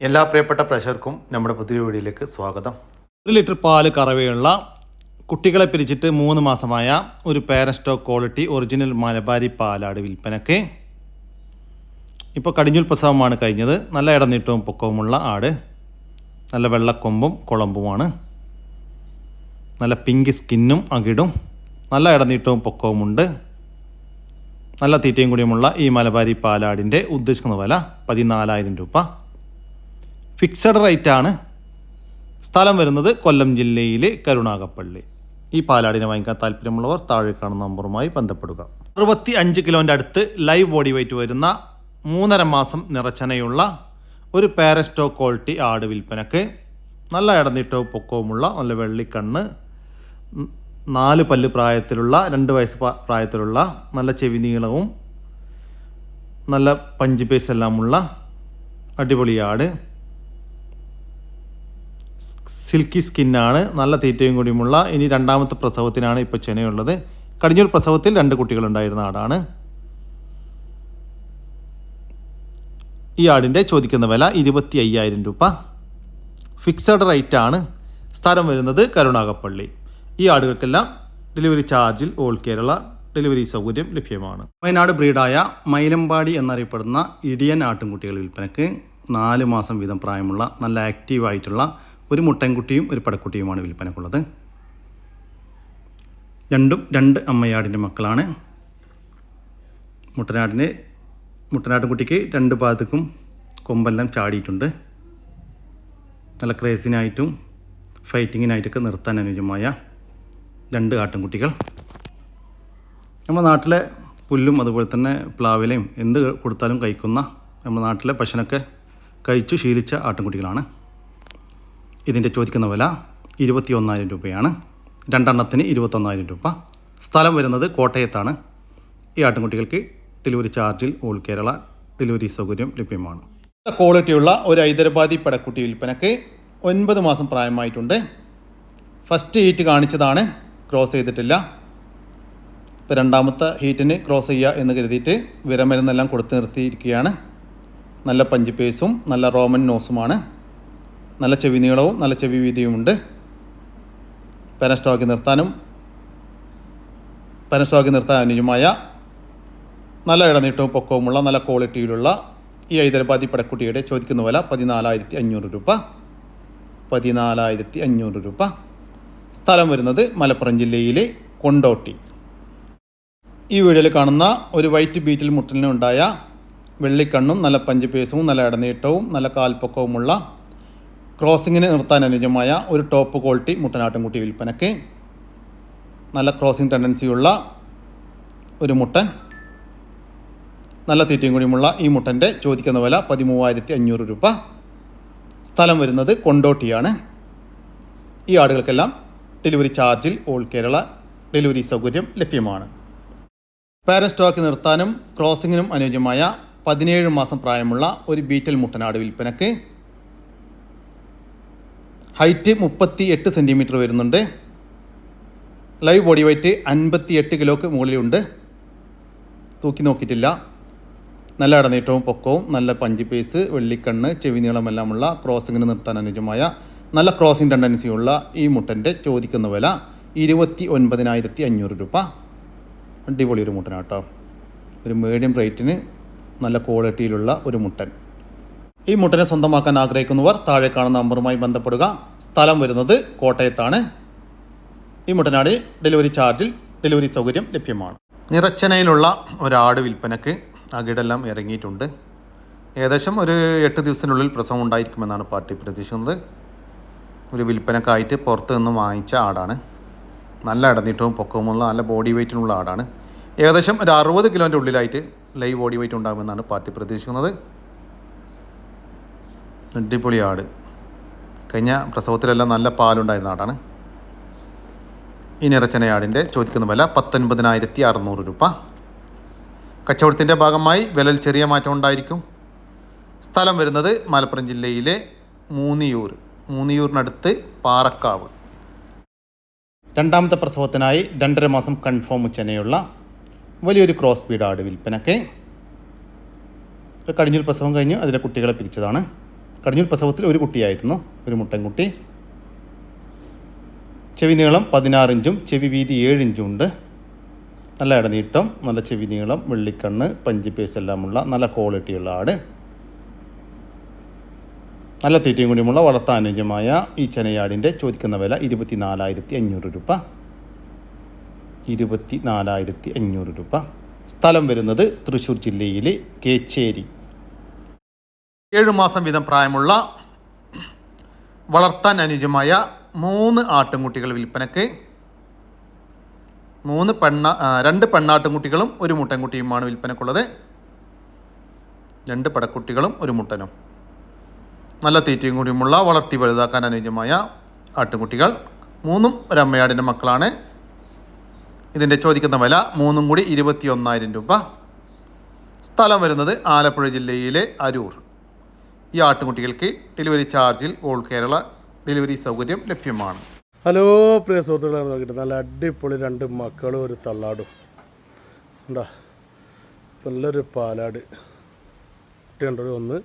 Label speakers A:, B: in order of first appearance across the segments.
A: എല്ലാ പ്രിയപ്പെട്ട പ്രഷർക്കും നമ്മുടെ പുതിയ വീഡിയോയിലേക്ക് സ്വാഗതം.
B: ഒരു ലിറ്റർ പാൽ കറവയുള്ള കുട്ടികളെ പിരിച്ചിട്ട് മൂന്ന് മാസമായ ഒരു പേരസ്റ്റോ ക്വാളിറ്റി ഒറിജിനൽ മലബാരി പാലാട് വിൽപ്പനക്ക് ഇപ്പോൾ കടിഞ്ഞൂൽ പ്രസവമാണ് കഴിഞ്ഞത്. നല്ല ഇടനീട്ടവും പൊക്കവുമുള്ള ആട്. നല്ല വെള്ളക്കൊമ്പും കുളമ്പുമാണ്. നല്ല പിങ്ക് സ്കിന്നും അകിടും. നല്ല ഇടനീട്ടവും പൊക്കവുമുണ്ട്. നല്ല തീറ്റയും കൂടിയുമുള്ള ഈ മലബാരി പാലാടിന്റെ ഉദ്ദേശിക്കുന്ന വില പതിനാലായിരം രൂപ. ഫിക്സഡ് റേറ്റ് ആണ് സ്ഥലം വരുന്നത് കൊല്ലം ജില്ലയിലെ കരുണാകപ്പള്ളി. ഈ പാലാടിനെ വാങ്ങിക്കാൻ താല്പര്യമുള്ളവർ താഴെ കാണുന്ന നമ്പറുമായി ബന്ധപ്പെടുക. അറുപത്തി അഞ്ച് കിലോന്റെ അടുത്ത് ലൈവ് ബോഡി വെയിറ്റ് വരുന്ന മൂന്നര മാസം നിറച്ചനയുള്ള ഒരു പാരസ്റ്റോ ക്വാളിറ്റി ആട് വിൽപ്പനക്ക് നല്ല ഇടനീട്ടവും പൊക്കവുമുള്ള നല്ല വെള്ളിക്കണ്ണ് നാല് പല്ല് പ്രായത്തിലുള്ള രണ്ട് വയസ്സ് പ്രായത്തിലുള്ള നല്ല ചെവി നീളവും നല്ല പഞ്ച് പേസ് എല്ലാമുള്ള അടിപൊളി ആട്. സിൽക്കി സ്കിന്നാണ് നല്ല തീറ്റയും കൂടിയുമുള്ള ഇനി രണ്ടാമത്തെ പ്രസവത്തിനാണ് ഇപ്പോൾ ചെനയുള്ളത്. കടിഞ്ഞൂർ പ്രസവത്തിൽ രണ്ട് കുട്ടികളുണ്ടായിരുന്ന ആടാണ്. ഈ ആടിന്റെ ചോദിക്കുന്ന വില ഇരുപത്തി അയ്യായിരം രൂപ. ഫിക്സഡ് റേറ്റ് ആണ് സ്ഥലം വരുന്നത് കരുണാകപ്പള്ളി ഈ ആടുകൾക്കെല്ലാം ഡെലിവറി ചാർജിൽ ഓൾ കേരള ഡെലിവറി സൗകര്യം ലഭ്യമാണ്. വയനാട് ബ്രീഡായ മൈലമ്പാടി എന്നറിയപ്പെടുന്ന ഇടിയൻ ആട്ടിൻകുട്ടികൾ വിൽപ്പനക്ക് നാല് മാസം വീതം പ്രായമുള്ള നല്ല ആക്റ്റീവായിട്ടുള്ള ഒരു മുട്ടൻകുട്ടിയും ഒരു പടക്കുട്ടിയുമാണ് വിൽപ്പനക്കുള്ളത്. രണ്ടും രണ്ട് അമ്മയാടിന്റെ മക്കളാണ്. മുട്ടനാടിന് മുട്ടനാട്ടുകുട്ടിക്ക് രണ്ട് ഭാഗത്തേക്കും കൊമ്പെല്ലാം ചാടിയിട്ടുണ്ട്. നല്ല ക്രേസിനായിട്ടും ഫൈറ്റിങ്ങിനായിട്ടൊക്കെ നിർത്താൻ അനുയോജ്യമായ രണ്ട് ആട്ടിൻകുട്ടികൾ നമ്മുടെ നാട്ടിലെ പുല്ലും അതുപോലെ തന്നെ പ്ലാവിലയും എന്ത് കൊടുത്താലും കഴിക്കുന്ന നമ്മുടെ നാട്ടിലെ പശുനൊക്കെ കഴിച്ചു ശീലിച്ച ആട്ടിൻകുട്ടികളാണ് ഇതിന്റെ ചോദിക്കുന്ന വില ഇരുപത്തി ഒന്നായിരം രൂപയാണ്. രണ്ടെണ്ണത്തിന് ഇരുപത്തൊന്നായിരം രൂപ. സ്ഥലം വരുന്നത് കോട്ടയത്താണ്. ഈ ആട്ടിൻകുട്ടികൾക്ക് ഡെലിവറി ചാർജിൽ ഓൾ കേരള ഡെലിവറി സൗകര്യം ലഭ്യമാണ്. ക്വാളിറ്റിയുള്ള ഒരു ഹൈദരാബാദി പടക്കുട്ടി വിൽപ്പനക്ക് ഒൻപത് മാസം പ്രായമായിട്ടുണ്ട്. ഫസ്റ്റ് ഹീറ്റ് കാണിച്ചതാണ്. ക്രോസ് ചെയ്തിട്ടില്ല. ഇപ്പോൾ രണ്ടാമത്തെ ഹീറ്റിന് ക്രോസ് ചെയ്യുക എന്ന് കരുതിയിട്ട് വിരമരുന്നെല്ലാം കൊടുത്ത് നിർത്തിയിരിക്കുകയാണ്. നല്ല പഞ്ച് പേസും നല്ല റോമൻ നോസുമാണ് നല്ല ചെവി നീളവും നല്ല ചെവി വീതിയുമുണ്ട്. പെനസ്റ്റോക്കി നിർത്താനും പെനസ്റ്റോക്കി നിർത്താൻ അനുയോജ്യമായ നല്ല ഇടനീട്ടവും പൊക്കവുമുള്ള നല്ല ക്വാളിറ്റിയിലുള്ള ഈ ഹൈദരാബാദി പടക്കുട്ടിയുടെ ചോദിക്കുന്ന വില പതിനാലായിരത്തി അഞ്ഞൂറ് രൂപ. പതിനാലായിരത്തി അഞ്ഞൂറ് രൂപ. സ്ഥലം വരുന്നത് മലപ്പുറം ജില്ലയിലെ കൊണ്ടോട്ടി. ഈ വീഡിയോയിൽ കാണുന്ന ഒരു വൈറ്റ് ബീറ്റിൽ മുട്ടലിനുണ്ടായ വെള്ളിക്കണ്ണും നല്ല പഞ്ച് പേസും നല്ല ഇടനീട്ടവും നല്ല കാൽപ്പൊക്കവുമുള്ള ക്രോസിങ്ങിന് നിർത്താൻ അനുയോജ്യമായ ഒരു ടോപ്പ് ക്വാളിറ്റി മുട്ടനാട്ടുംകുട്ടി വിൽപ്പനയ്ക്ക് നല്ല ക്രോസിംഗ് ടെൻഡൻസിയുള്ള ഒരു മുട്ടൻ നല്ല തീറ്റയും കൂടിയുമുള്ള ഈ മുട്ടന്റെ ചോദിക്കുന്ന വില പതിമൂവായിരത്തി അഞ്ഞൂറ് രൂപ. സ്ഥലം വരുന്നത് കൊണ്ടോട്ടിയാണ്. ഈ ആടുകൾക്കെല്ലാം ഡെലിവറി ചാർജിൽ ഓൾ കേരള ഡെലിവറി സൗകര്യം ലഭ്യമാണ്. പാരൻ സ്റ്റോക്ക് നിർത്താനും ക്രോസിങ്ങിനും അനുയോജ്യമായ പതിനേഴ് മാസം പ്രായമുള്ള ഒരു ബീറ്റൽ മുട്ടനാട് വിൽപ്പനക്ക് ഹൈറ്റ് മുപ്പത്തി എട്ട് സെന്റിമീറ്റർ വരുന്നുണ്ട്. ലൈവ് ബോഡി വെയ്റ്റ് അൻപത്തി എട്ട് കിലോക്ക് മുകളിലുണ്ട്. തൂക്കി നോക്കിയിട്ടില്ല. നല്ല ഇടനീട്ടവും പൊക്കവും നല്ല പഞ്ചി പേസ് വെള്ളിക്കണ്ണ് ചെവി നീളമെല്ലാമുള്ള ക്രോസിങ്ങിന് നിർത്താൻ അനുയോജ്യമായ നല്ല ക്രോസിംഗ് ടെൻഡൻസിയുള്ള ഈ മുട്ടന്റെ ചോദിക്കുന്ന വില ഇരുപത്തി ഒൻപതിനായിരത്തി അഞ്ഞൂറ് രൂപ. അടിപൊളി ഒരു മുട്ടനാട്ടോ. ഒരു മീഡിയം റേറ്റിന് നല്ല ക്വാളിറ്റിയിലുള്ള ഒരു മുട്ടൻ. ഈ മുട്ടനെ സ്വന്തമാക്കാൻ ആഗ്രഹിക്കുന്നവർ താഴെ കാണുന്ന നമ്പറുമായി ബന്ധപ്പെടുക. സ്ഥലം വരുന്നത് കോട്ടയത്താണ്. ഈ മുട്ടനാടി ഡെലിവറി ചാർജിൽ ഡെലിവറി സൗകര്യം ലഭ്യമാണ്. നിറച്ചനയിലുള്ള ഒരാട് വിൽപ്പനക്ക് അകിടെല്ലാം ഇറങ്ങിയിട്ടുണ്ട്. ഏകദേശം ഒരു എട്ട് ദിവസത്തിനുള്ളിൽ പ്രസവം ഉണ്ടായിരിക്കുമെന്നാണ് പാർട്ടി പ്രതീക്ഷിക്കുന്നത്. ഒരു വിൽപ്പനക്കായിട്ട് പുറത്ത് നിന്ന് വാങ്ങിച്ച ആടാണ്. നല്ല ഇടനീട്ടവും പൊക്കവുമുള്ള നല്ല ബോഡി വെയ്റ്റിനുള്ള ആടാണ്. ഏകദേശം ഒരു അറുപത് കിലോന്റെ ഉള്ളിലായിട്ട് ലൈവ് ബോഡി വെയ്റ്റ് ഉണ്ടാകുമെന്നാണ് പാർട്ടി പ്രതീക്ഷിക്കുന്നത്. അടിപൊളി ആട്. കഴിഞ്ഞ പ്രസവത്തിലെല്ലാം നല്ല പാലുണ്ടായിരുന്ന ആടാണ്. ഇനി ഇറച്ചനയാടിന്റെ ചോദിക്കുന്ന വില പത്തൊൻപതിനായിരത്തി അറുന്നൂറ് രൂപ. കച്ചവടത്തിന്റെ ഭാഗമായി വിലയിൽ ചെറിയ മാറ്റം ഉണ്ടായിരിക്കും. സ്ഥലം വരുന്നത് മലപ്പുറം ജില്ലയിലെ മൂന്നിയൂർ. മൂന്നിയൂരിനടുത്ത് പാറക്കാവ്. രണ്ടാമത്തെ പ്രസവത്തിനായി രണ്ടര മാസം കൺഫേം ചെനയുള്ള വലിയൊരു ക്രോസ് ബീഡ് ആട് വിൽപ്പനക്ക്. കഴിഞ്ഞൊരു പ്രസവം കഴിഞ്ഞു അതിലെ കുട്ടികളെ പിരിച്ചതാണ്. കടിഞ്ഞൂൽ പ്രസവത്തിൽ ഒരു കുട്ടിയായിരുന്നു ഒരു മുട്ടൻകുട്ടി. ചെവി നീളം പതിനാറിഞ്ചും ചെവി വീതി ഏഴിഞ്ചും ഉണ്ട്. നല്ല ഇടനീട്ടം നല്ല ചെവി നീളം വെള്ളിക്കണ്ണ് പഞ്ചി പേസ് എല്ലാമുള്ള നല്ല ക്വാളിറ്റിയുള്ള ആട്. നല്ല തീറ്റയും കൂടിയുമുള്ള വളർത്താനുയോജ്യമായ ഈ ചെനയാടിന്റെ ചോദിക്കുന്ന വില ഇരുപത്തി നാലായിരത്തി അഞ്ഞൂറ് രൂപ. ഇരുപത്തി നാലായിരത്തി അഞ്ഞൂറ് രൂപ. സ്ഥലം വരുന്നത് തൃശ്ശൂർ ജില്ലയിലെ കേച്ചേരി.
A: ഏഴ് മാസം വീതം പ്രായമുള്ള വളർത്താൻ അനുയോജ്യമായ മൂന്ന് ആട്ടിൻകുട്ടികൾ വിൽപ്പനയ്ക്ക്. മൂന്ന് പെണ്ണ രണ്ട് പെണ്ണാട്ടിൻകുട്ടികളും ഒരു മുട്ടൻകുട്ടിയുമാണ് വിൽപ്പനക്കുള്ളത് രണ്ട് പടക്കുട്ടികളും ഒരു മുട്ടനും. നല്ല തീറ്റയും കൂടിയുമുള്ള വളർത്തി വലുതാക്കാൻ അനുയോജ്യമായ ആട്ടുംകുട്ടികൾ. മൂന്നും ഒരമ്മയാടിന്റെ മക്കളാണ്. ഇതിന്റെ ചോദിക്കുന്ന വില മൂന്നും കൂടി ഇരുപത്തി ഒന്നായിരം രൂപ. സ്ഥലം വരുന്നത് ആലപ്പുഴ ജില്ലയിലെ അരൂർ. ഈ ആട്ടുകുട്ടികൾക്ക് ഡെലിവറി ചാർജിൽ ഓൾ കേരള ഡെലിവറി സൗകര്യം ലഭ്യമാണ്.
C: ഹലോ പ്രിയ സുഹൃത്തുക്കളെ നോക്കിയിട്ട് നല്ല അടിപൊളി രണ്ട് മക്കളും ഒരു തള്ളാടും. ഉണ്ടാ നല്ലൊരു പാലാട്. കുട്ടിയുണ്ടോ ഒന്ന്.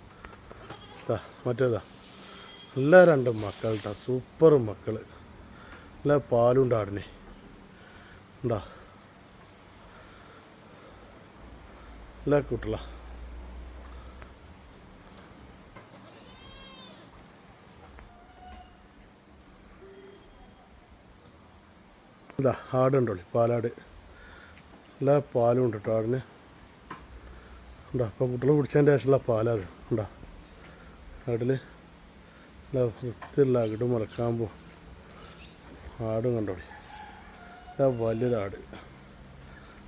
C: മറ്റേതാ. നല്ല രണ്ട് മക്കൾ സൂപ്പർ മക്കൾ നല്ല പാലുണ്ട് ആടിനെ. ഉണ്ടാ നല്ല കുട്ടികളാ. ഇതാ ആടുണ്ടോളി പാലാട്. എല്ലാ പാലും ഉണ്ട് കേട്ടോ ആടിന്. ഉണ്ടാ അപ്പം കുട്ടികൾ കുടിച്ചതിന്റെ ശേഷമുള്ള പാലത്. ഉണ്ടാ ആടിൽ നല്ല വൃത്തിയുള്ള അകിട് മുറക്കാമ്പോൾ ആടും കണ്ടോളി ഇതാ വലിയൊരാട്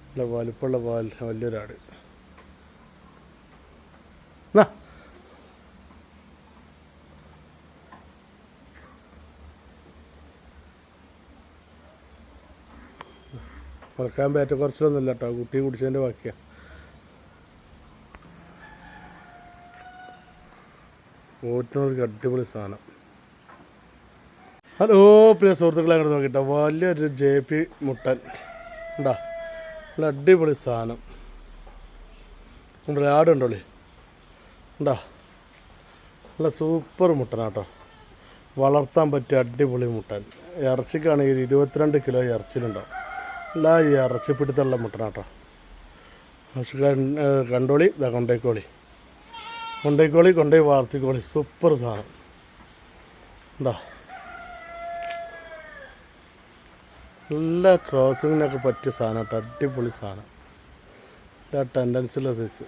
C: നല്ല വലുപ്പമുള്ള പാൽ വലിയൊരാട് നാ മറക്കാൻ പറ്റ കുറച്ചിലൊന്നുമില്ല കേട്ടോ. കുട്ടി കുടിച്ചതിന്റെ ബാക്കിയാണ് ഓറ്റിനൊരു അടിപൊളി സാധനം. ഹലോ പ്രിയ സുഹൃത്തുക്കളെ അങ്ങോട്ട് നോക്കിട്ടോ. വലിയൊരു ജെ പി മുട്ടൻ. ഉണ്ടാ നല്ല അടിപൊളി സാധനം. നമ്മുടെ ആടുണ്ടോളി ഉണ്ടാ നല്ല സൂപ്പർ മുട്ടനാട്ടോ. വളർത്താൻ പറ്റിയ അടിപൊളി മുട്ടൻ. ഇറച്ചിക്കാണെങ്കിൽ ഇരുപത്തിരണ്ട് കിലോ ഇറച്ചിയിലുണ്ടാവും. എല്ലാ ഈ ഇറച്ചിപ്പിടുത്തുള്ള മുട്ടനാട്ടോ. കണ്ടോളി ഇതാ കൊണ്ടേക്കോളി കൊണ്ടേക്കോളി കൊണ്ടേ വാർത്തിക്കോളി സൂപ്പർ സാധനം. ഉണ്ടാ നല്ല ക്രോസിങ്ങിനൊക്കെ പറ്റിയ സാധനം കേട്ടോ അടിപൊളി സാധനം. എല്ലാ ടെൻഡൻസിയുള്ള സൈസ്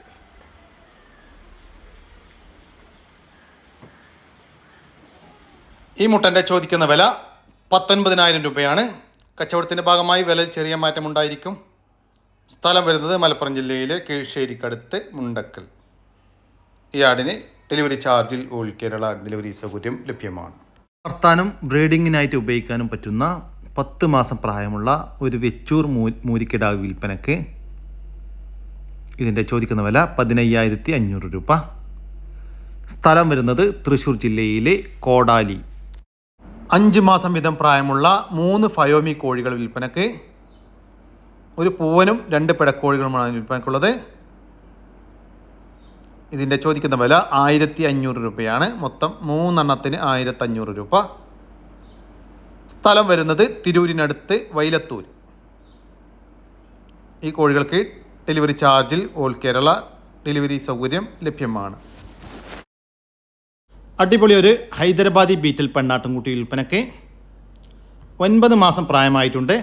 A: ഈ മുട്ടന്റെ ചോദിക്കുന്ന വില പത്തൊൻപതിനായിരം രൂപയാണ്. കച്ചവടത്തിന്റെ ഭാഗമായി വിലയിൽ ചെറിയ മാറ്റമുണ്ടായിരിക്കും സ്ഥലം വരുന്നത് മലപ്പുറം ജില്ലയിലെ കീഴ്ശ്ശേരിക്കടുത്ത് മുണ്ടക്കൽ. ഈ ആടിന് ഡെലിവറി ചാർജിൽ ഓൾ കേരള ഡെലിവറി സൗകര്യം ലഭ്യമാണ്.
B: വളർത്താനും ബ്രീഡിങ്ങിനായിട്ട് ഉപയോഗിക്കാനും പറ്റുന്ന പത്ത് മാസം പ്രായമുള്ള ഒരു വെച്ചൂർ മൂ മൂരിക്കിടാവ് വിൽപ്പനക്ക് ഇതിന്റെ ചോദിക്കുന്ന വില പതിനയ്യായിരത്തി അഞ്ഞൂറ് രൂപ. സ്ഥലം വരുന്നത് തൃശ്ശൂർ ജില്ലയിലെ കോടാലി.
A: അഞ്ച് മാസം വീതം പ്രായമുള്ള മൂന്ന് ഫയോമി കോഴികൾ വിൽപ്പനയ്ക്ക് ഒരു പൂവനും രണ്ട് പിടക്കോഴികളുമാണ് വിൽപ്പനക്കുള്ളത്. ഇതിന്റെ ചോദിക്കുന്ന വില ആയിരത്തി അഞ്ഞൂറ് രൂപയാണ്. മൊത്തം മൂന്നെണ്ണത്തിന് ആയിരത്തി അഞ്ഞൂറ് രൂപ. സ്ഥലം വരുന്നത് തിരൂരിനടുത്ത് വൈലത്തൂർ. ഈ കോഴികൾക്ക് ഡെലിവറി ചാർജിൽ ഓൾ കേരള ഡെലിവറി സൗകര്യം ലഭ്യമാണ്.
B: അടിപൊളി ഒരു ഹൈദരാബാദി ബീറ്റൽ പെണ്ണാട്ടുംകുട്ടി വിൽപ്പനക്ക് ഒൻപത് മാസം പ്രായമായിട്ടുണ്ട്.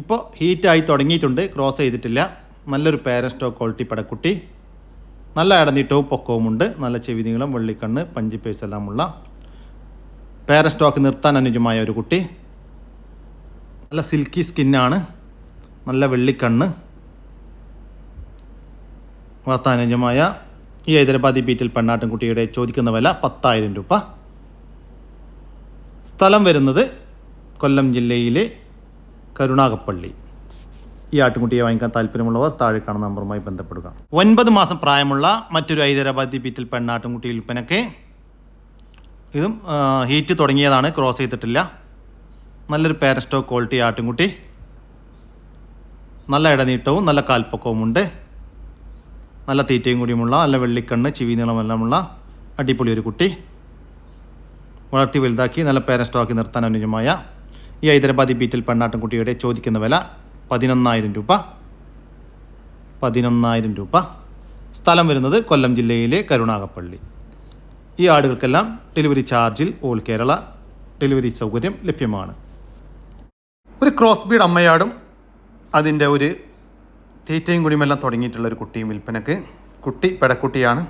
B: ഇപ്പോൾ ഹീറ്റായി തുടങ്ങിയിട്ടുണ്ട്. ക്രോസ് ചെയ്തിട്ടില്ല. നല്ലൊരു പേരൻ സ്റ്റോക്ക് ക്വാളിറ്റി പടക്കുട്ടി. നല്ല ഇടനീട്ടവും പൊക്കവുമുണ്ട്. നല്ല ചെവി നീളം വെള്ളിക്കണ്ണ് പഞ്ചി പേസ് എല്ലാമുള്ള പേരൻ സ്റ്റോക്ക് നിർത്താൻ അനുജമായ ഒരു കുട്ടി. നല്ല സിൽക്കി സ്കിന്നാണ് നല്ല വെള്ളിക്കണ്ണ്. വളർത്താനുജമായ ഈ ഹൈദരാബാദി ബീറ്റിൽ പെണ്ണാട്ടിൻകുട്ടിയുടെ ചോദിക്കുന്ന വില പത്തായിരം രൂപ. സ്ഥലം വരുന്നത് കൊല്ലം ജില്ലയിലെ കരുണാകപ്പള്ളി ഈ ആട്ടുകുട്ടിയെ വാങ്ങിക്കാൻ താല്പര്യമുള്ളവർ താഴെ കാണുന്ന നമ്പറുമായി ബന്ധപ്പെടുക. ഒൻപത് മാസം പ്രായമുള്ള മറ്റൊരു ഹൈദരാബാദി ബീറ്റിൽ പെണ്ണാട്ടിൻകുട്ടി വിൽപ്പനയ്ക്ക് ഇതും ഹീറ്റ് തുടങ്ങിയതാണ് ക്രോസ് ചെയ്തിട്ടില്ല. നല്ലൊരു പാരസ്റ്റോ ക്വാളിറ്റി ആട്ടുംകുട്ടി. നല്ല ഇടനീട്ടവും നല്ല കാൽപ്പൊക്കവുമുണ്ട്. നല്ല തീറ്റയും കൂടിയുമുള്ള നല്ല വെള്ളിക്കണ്ണ് ചിവി നീളമെല്ലാമുള്ള അടിപൊളി ഒരു കുട്ടി. വളർത്തി വലുതാക്കി നല്ല പേരൻ സ്റ്റോക്കി നിർത്താൻ അനുയോജ്യമായ ഈ ഹൈദരാബാദി ബീറ്റിൽ പെണ്ണാട്ടൻ കുട്ടിയുടെ ചോദിക്കുന്ന വില പതിനൊന്നായിരം രൂപ. പതിനൊന്നായിരം രൂപ. സ്ഥലം വരുന്നത് കൊല്ലം ജില്ലയിലെ കരുണാകപ്പള്ളി ഈ ആടുകൾക്കെല്ലാം ഡെലിവറി ചാർജിൽ ഓൾ കേരള ഡെലിവറി സൗകര്യം ലഭ്യമാണ്.
A: ഒരു ക്രോസ് ബീഡ് അമ്മയാടും അതിന്റെ ഒരു തീറ്റയും കുടിയുമെല്ലാം തുടങ്ങിയിട്ടുള്ള ഒരു കുട്ടിയും വിൽപ്പനക്ക്. കുട്ടി പെടക്കുട്ടിയാണ്.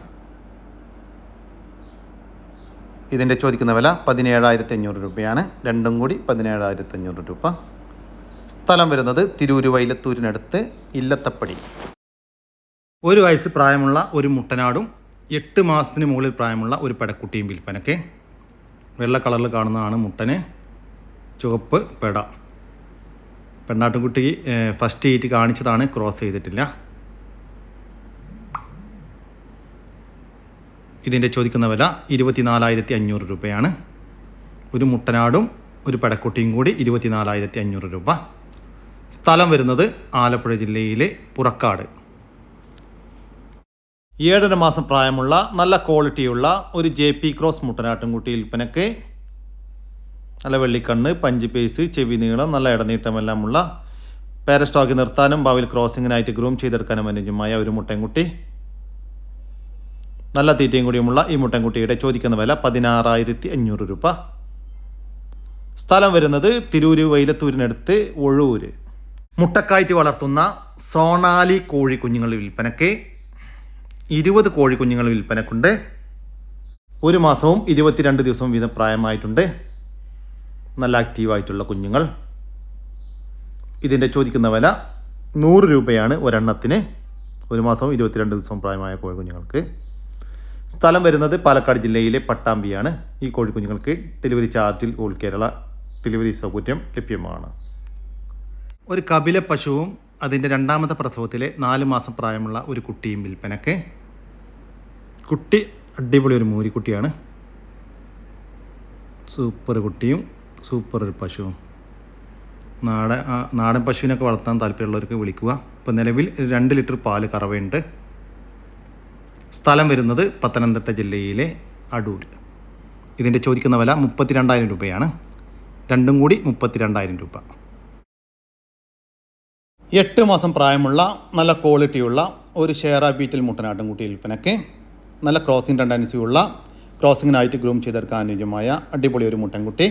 A: ഇതിന്റെ ചോദിക്കുന്ന വില പതിനേഴായിരത്തി അഞ്ഞൂറ് രൂപയാണ്. രണ്ടും കൂടി പതിനേഴായിരത്തി അഞ്ഞൂറ് രൂപ. സ്ഥലം വരുന്നത് തിരൂര് വൈലത്തൂരിനടുത്ത് ഇല്ലത്തപ്പടി.
B: ഒരു വയസ്സ് പ്രായമുള്ള ഒരു മുട്ടനാടും എട്ട് മാസത്തിന് മുകളിൽ പ്രായമുള്ള ഒരു പെടക്കുട്ടിയും വിൽപ്പനക്ക്. വെള്ള കളറിൽ കാണുന്നതാണ് മുട്ടന്. ചുവപ്പ് പെട. പെണ്ണാട്ടുംകുട്ടി ഫസ്റ്റ് ഈറ്റ് കാണിച്ചതാണ്. ക്രോസ് ചെയ്തിട്ടില്ല. ഇതിന്റെ ചോദിക്കുന്ന വില ഇരുപത്തിനാലായിരത്തി അഞ്ഞൂറ് രൂപയാണ്. ഒരു മുട്ടനാടും ഒരു പടക്കുട്ടിയും കൂടി ഇരുപത്തിനാലായിരത്തി അഞ്ഞൂറ് രൂപ. സ്ഥലം വരുന്നത് ആലപ്പുഴ ജില്ലയിലെ പുറക്കാട്. ഏഴര മാസം പ്രായമുള്ള നല്ല ക്വാളിറ്റിയുള്ള ഒരു ജെ പി ക്രോസ് മുട്ടനാട്ടുംകുട്ടി വിൽപ്പനക്ക് നല്ല വെള്ളിക്കണ്ണ് പഞ്ച് പേസ് ചെവി നീളം നല്ല ഇടനീട്ടമെല്ലാമുള്ള പാരസ്റ്റോക്കി നിർത്താനും ഭാവിയിൽ ക്രോസിങ്ങിനായിട്ട് ഗ്രൂം ചെയ്തെടുക്കാനും അനുജമായ ഒരു മുട്ടൻകുട്ടി. നല്ല തീറ്റയും കൂടിയുമുള്ള ഈ മുട്ടൻകുട്ടിയുടെ ചോദിക്കുന്ന വില പതിനാറായിരത്തി അഞ്ഞൂറ് രൂപ. സ്ഥലം വരുന്നത് തിരൂര് വൈലത്തൂരിനടുത്ത് ഒഴൂര്. മുട്ടക്കായിട്ട് വളർത്തുന്ന സോണാലി കോഴി കുഞ്ഞുങ്ങൾ വിൽപ്പനയ്ക്ക് ഇരുപത് കോഴി കുഞ്ഞുങ്ങൾ വിൽപ്പനക്കുണ്ട്. ഒരു മാസവും ഇരുപത്തിരണ്ട് ദിവസവും വീതം പ്രായമായിട്ടുണ്ട്. നല്ല ആക്റ്റീവായിട്ടുള്ള കുഞ്ഞുങ്ങൾ. ഇതിന്റെ ചോദിക്കുന്ന വില നൂറ് രൂപയാണ് ഒരെണ്ണത്തിന്. ഒരു മാസം ഇരുപത്തിരണ്ട് ദിവസം പ്രായമായ കോഴിക്കുഞ്ഞുങ്ങൾക്ക് സ്ഥലം വരുന്നത് പാലക്കാട് ജില്ലയിലെ പട്ടാമ്പിയാണ്. ഈ കോഴിക്കുഞ്ഞുങ്ങൾക്ക് ഡെലിവറി ചാർജിൽ ഓൾ കേരള ഡെലിവറി സൗകര്യം ലഭ്യമാണ്. ഒരു കപില പശുവും അതിന്റെ രണ്ടാമത്തെ പ്രസവത്തിലെ നാല് മാസം പ്രായമുള്ള ഒരു കുട്ടിയും വിൽപ്പനക്ക്. കുട്ടി അടിപൊളി ഒരു മൂരിക്കുട്ടിയാണ്. സൂപ്പർ കുട്ടിയും സൂപ്പർ ഒരു പശു. നാടൻ നാടൻ പശുവിനൊക്കെ വളർത്താൻ താല്പര്യമുള്ളവർക്ക് വിളിക്കുക. ഇപ്പോൾ നിലവിൽ രണ്ട് ലിറ്റർ പാൽ കറവയുണ്ട്. സ്ഥലം വരുന്നത് പത്തനംതിട്ട ജില്ലയിലെ അടൂർ. ഇതിന്റെ ചോദിക്കുന്ന വില മുപ്പത്തിരണ്ടായിരം രൂപയാണ്. രണ്ടും കൂടി മുപ്പത്തിരണ്ടായിരം രൂപ. എട്ട് മാസം പ്രായമുള്ള നല്ല ക്വാളിറ്റിയുള്ള ഒരു ഷെയർ ബീറ്റിൽ മുട്ടനാട്ടും കുട്ടി വിൽപ്പനയ്ക്ക് നല്ല ക്രോസിംഗ് ടെൻഡൻസി ഉള്ള ക്രോസിങ്ങിനായിട്ട് ഗ്രൂം ചെയ്തെടുക്കാൻ അനുയോജ്യമായ അടിപൊളി ഒരു മുട്ടൻകുട്ടി.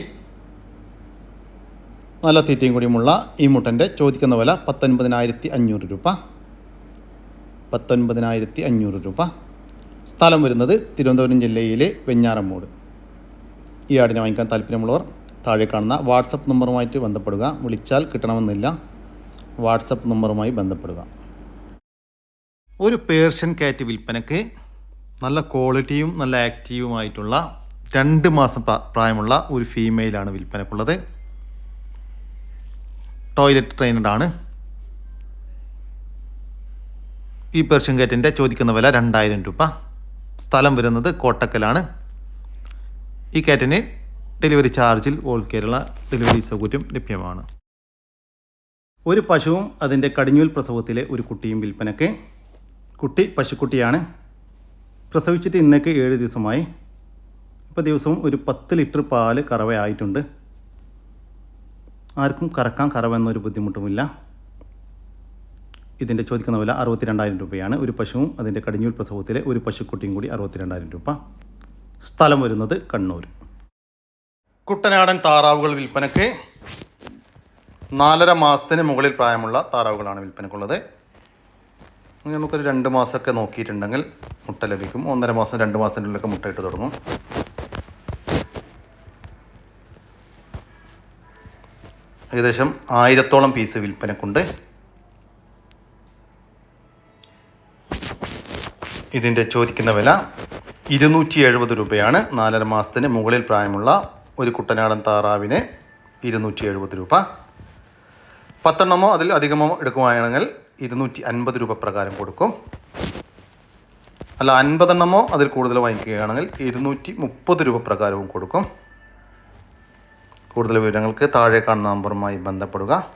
B: നല്ല തീറ്റയും കൂടിയുമുള്ള ഈ മുട്ടന്റെ ചോദിക്കുന്ന വില പത്തൊൻപതിനായിരത്തി അഞ്ഞൂറ് രൂപ. പത്തൊൻപതിനായിരത്തി അഞ്ഞൂറ് രൂപ. സ്ഥലം വരുന്നത് തിരുവനന്തപുരം ജില്ലയിലെ വെഞ്ഞാറമ്മൂട്. ഈ ആടിനെ വാങ്ങിക്കാൻ താല്പര്യമുള്ളവർ താഴെ കാണുന്ന വാട്സപ്പ് നമ്പറുമായിട്ട് ബന്ധപ്പെടുക. വിളിച്ചാൽ കിട്ടണമെന്നില്ല. വാട്സപ്പ് നമ്പറുമായി ബന്ധപ്പെടുക. ഒരു പേർഷ്യൻ കാറ്റ് വിൽപ്പനയ്ക്ക് നല്ല ക്വാളിറ്റിയും നല്ല ആക്റ്റീവുമായിട്ടുള്ള രണ്ട് മാസം പ്രായമുള്ള ഒരു ഫീമെയിലാണ് വിൽപ്പനക്കുള്ളത് ടോയ്ലറ്റ് ട്രെയിനഡാണ് ഈ പേർഷ്യൻ ഗേറ്റിന്റെ ചോദിക്കുന്ന വില രണ്ടായിരം രൂപ. സ്ഥലം വരുന്നത് കോട്ടക്കലാണ്. ഈ കാറ്റിന് ഡെലിവറി ചാർജിൽ ഓൾ കേരള ഡെലിവറി സൗകര്യം ലഭ്യമാണ്. ഒരു പശുവും അതിന്റെ കടിഞ്ഞൂൽ പ്രസവത്തിലെ ഒരു കുട്ടിയും വിൽപ്പനയ്ക്ക്. കുട്ടി പശുക്കുട്ടിയാണ്. പ്രസവിച്ചിട്ട് ഇന്നേക്ക് ഏഴ് ദിവസമായി. ഇപ്പോൾ ദിവസവും ഒരു പത്ത് ലിറ്റർ പാൽ കറവയായിട്ടുണ്ട്. ആർക്കും കറക്കാൻ കറവെന്നൊരു ബുദ്ധിമുട്ടുമില്ല. ഇതിന്റെ ചോദിക്കുന്ന വില അറുപത്തിരണ്ടായിരം രൂപയാണ്. ഒരു പശുവും അതിന്റെ കടിഞ്ഞൂൽ പ്രസവത്തിലെ ഒരു പശുക്കുട്ടിയും കൂടി അറുപത്തിരണ്ടായിരം രൂപ. സ്ഥലം വരുന്നത് കണ്ണൂർ. കുട്ടനാടൻ താറാവുകൾ വിൽപ്പനയ്ക്ക് നാലര മാസത്തിന് മുകളിൽ പ്രായമുള്ള താറാവുകളാണ് വിൽപ്പനക്കുള്ളത് നമുക്കൊരു രണ്ട് മാസമൊക്കെ നോക്കിയിട്ടുണ്ടെങ്കിൽ മുട്ട ലഭിക്കും. ഒന്നര മാസം രണ്ട് മാസത്തിന്റെ ഉള്ളിലൊക്കെ മുട്ടയിട്ട് തുടങ്ങും. ഏകദേശം ആയിരത്തോളം പീസ് വിൽപ്പനക്കുണ്ട്. ഇതിന്റെ ചോദിക്കുന്ന വില ഇരുന്നൂറ്റി എഴുപത് രൂപയാണ്. നാലര മാസത്തിന് മുകളിൽ പ്രായമുള്ള ഒരു കുട്ടനാടൻ താറാവിന് ഇരുന്നൂറ്റി എഴുപത് രൂപ. പത്തെണ്ണമോ അതിൽ അധികമോ എടുക്കുകയാണെങ്കിൽ ഇരുന്നൂറ്റി അൻപത് രൂപ പ്രകാരം കൊടുക്കും. അല്ല അൻപതെണ്ണമോ അതിൽ കൂടുതൽ വാങ്ങിക്കുകയാണെങ്കിൽ ഇരുന്നൂറ്റി മുപ്പത് രൂപ പ്രകാരവും കൊടുക്കും. കൂടുതൽ വിവരങ്ങൾക്ക് താഴെ കാണുന്ന നമ്പറുമായി ബന്ധപ്പെടുക.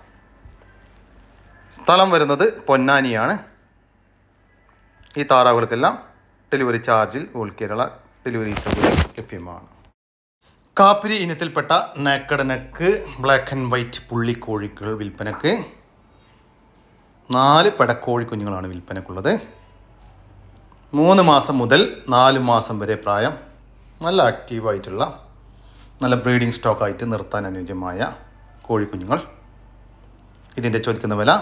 B: സ്ഥലം വരുന്നത് പൊന്നാനിയാണ്. ഈ താറാവുകൾക്കെല്ലാം ഡെലിവറി ചാർജിൽ ഓൾ കേരള ഡെലിവറി സൗകര്യം ലഭ്യമാണ്. കാപ്പിരി ഇനത്തിൽപ്പെട്ട naked neck black and white പുള്ളിക്കോഴികൾ വിൽപ്പനക്ക് നാല് പെടക്കോഴി കുഞ്ഞുങ്ങളാണ് വിൽപ്പനക്കുള്ളത്. മൂന്ന് മാസം മുതൽ നാല് മാസം വരെ പ്രായം. നല്ല ആക്റ്റീവായിട്ടുള്ള നല്ല ബ്രീഡിംഗ് സ്റ്റോക്കായിട്ട് നിർത്താൻ അനുയോജ്യമായ കോഴിക്കുഞ്ഞുങ്ങൾ. ഇതിന്റെ ചോദിക്കുന്ന വില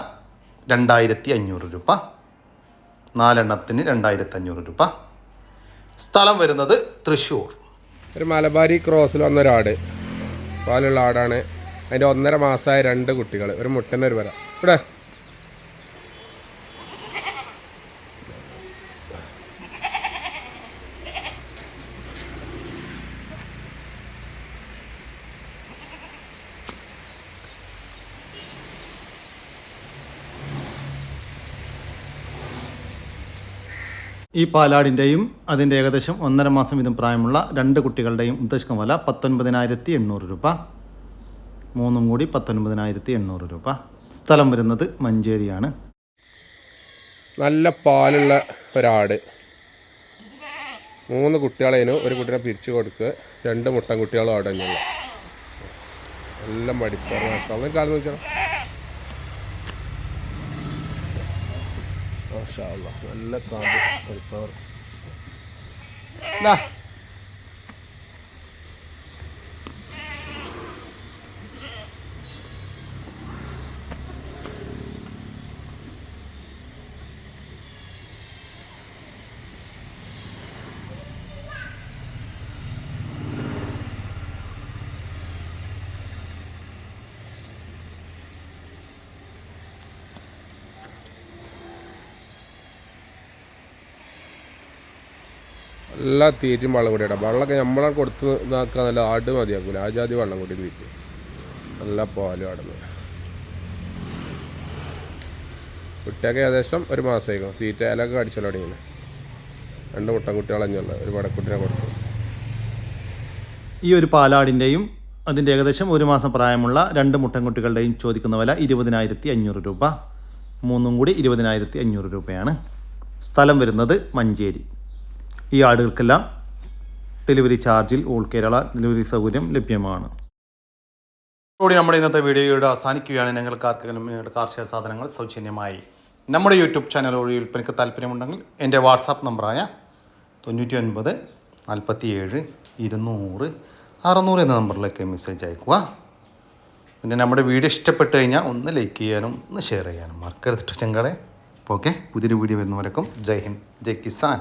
B: രണ്ടായിരത്തി അഞ്ഞൂറ് രൂപ. നാലെണ്ണത്തിന് രണ്ടായിരത്തി അഞ്ഞൂറ് രൂപ. സ്ഥലം വരുന്നത് തൃശ്ശൂർ.
D: ഒരു മലബാരി ക്രോസിൽ വന്നൊരാട്. പാലുള്ള ആടാണ്. അതിന്റെ ഒന്നര മാസമായ രണ്ട് കുട്ടികൾ. ഒരു മുട്ടനൊരു വര ഇവിടെ.
E: ഈ പാലാടിന്റെയും അതിന്റെ ഏകദേശം ഒന്നര മാസം വീതം പ്രായമുള്ള രണ്ട് കുട്ടികളുടെയും ഉദ്ദേശിക്കുന്ന വില പത്തൊൻപതിനായിരത്തി എണ്ണൂറ് രൂപ. മൂന്നും കൂടി പത്തൊൻപതിനായിരത്തി എണ്ണൂറ് രൂപ. സ്ഥലം വരുന്നത് മഞ്ചേരിയാണ്.
D: നല്ല പാലുള്ള ഒരാട്. മൂന്ന് കുട്ടികളതിന് ഒരു കുട്ടിനെ പിരിച്ചു കൊടുക്കുക. രണ്ട് മുട്ടൻ കുട്ടികളും അവിടെ തന്നെയുള്ള. എല്ലാം പഠിപ്പ് കാലം വെച്ചാൽ മാഷാ അല്ലാ, നല്ല കാമ്പ് പഠിപ്പാറ് ഇതാ. എല്ലാ തീറ്റും വെള്ളം കൂടി ഇടാം. വെള്ളമൊക്കെ നമ്മളെ കൊടുത്ത് ഇതാക്കുക നല്ല ആട് മതിയാക്കൂല. ആ ജാതി വെള്ളം കൂടി തീറ്റ്. നല്ല പാലും ആടുന്നു കുട്ടിയൊക്കെ ഏകദേശം ഒരു മാസമായിരിക്കും തീറ്റ ഇലൊക്കെ അടിച്ചല്ലോ തുടങ്ങിയത്. രണ്ട് മുട്ടൻ കുട്ടികളഞ്ഞുള്ള ഒരു വടക്കുട്ടിനെ കൊടുത്തു.
E: ഈ ഒരു പാലാടിന്റെയും അതിന്റെ ഏകദേശം ഒരു മാസം പ്രായമുള്ള രണ്ട് മുട്ടൻകുട്ടികളുടെയും ചോദിക്കുന്ന വില ഇരുപതിനായിരത്തി അഞ്ഞൂറ് രൂപ. മൂന്നും കൂടി ഇരുപതിനായിരത്തി അഞ്ഞൂറ് രൂപയാണ്. സ്ഥലം വരുന്നത് മഞ്ചേരി. ഈ ആടുകൾക്കെല്ലാം ഡെലിവറി ചാർജിൽ ഓൾ കേരള ഡെലിവറി സൗകര്യം ലഭ്യമാണ്.
B: കൂടി നമ്മുടെ ഇന്നത്തെ വീഡിയോയുടെ അവസാനിക്കുകയാണ്. ഞങ്ങൾക്ക് ആർക്കെങ്കിലും നിങ്ങളുടെ കാർഷിക സാധനങ്ങൾ സൗജന്യമായി നമ്മുടെ യൂട്യൂബ് ചാനൽ വഴി വിൽപ്പനയ്ക്ക് താല്പര്യമുണ്ടെങ്കിൽ എന്റെ വാട്സാപ്പ് നമ്പറായ തൊണ്ണൂറ്റി ഒൻപത് നാൽപ്പത്തി ഏഴ് ഇരുന്നൂറ് അറുന്നൂറ് എന്ന നമ്പറിലേക്ക് മെസ്സേജ് അയക്കുക പിന്നെ നമ്മുടെ വീഡിയോ ഇഷ്ടപ്പെട്ട് കഴിഞ്ഞാൽ ഒന്ന് ലൈക്ക് ചെയ്യാനും ഒന്ന് ഷെയർ ചെയ്യാനും മറക്കരുത് ചെങ്കളെ ഓക്കെ പുതിയൊരു വീഡിയോ വരുന്നവരക്കും ജയ് ഹിന്ദ് ജയ് കിസാൻ.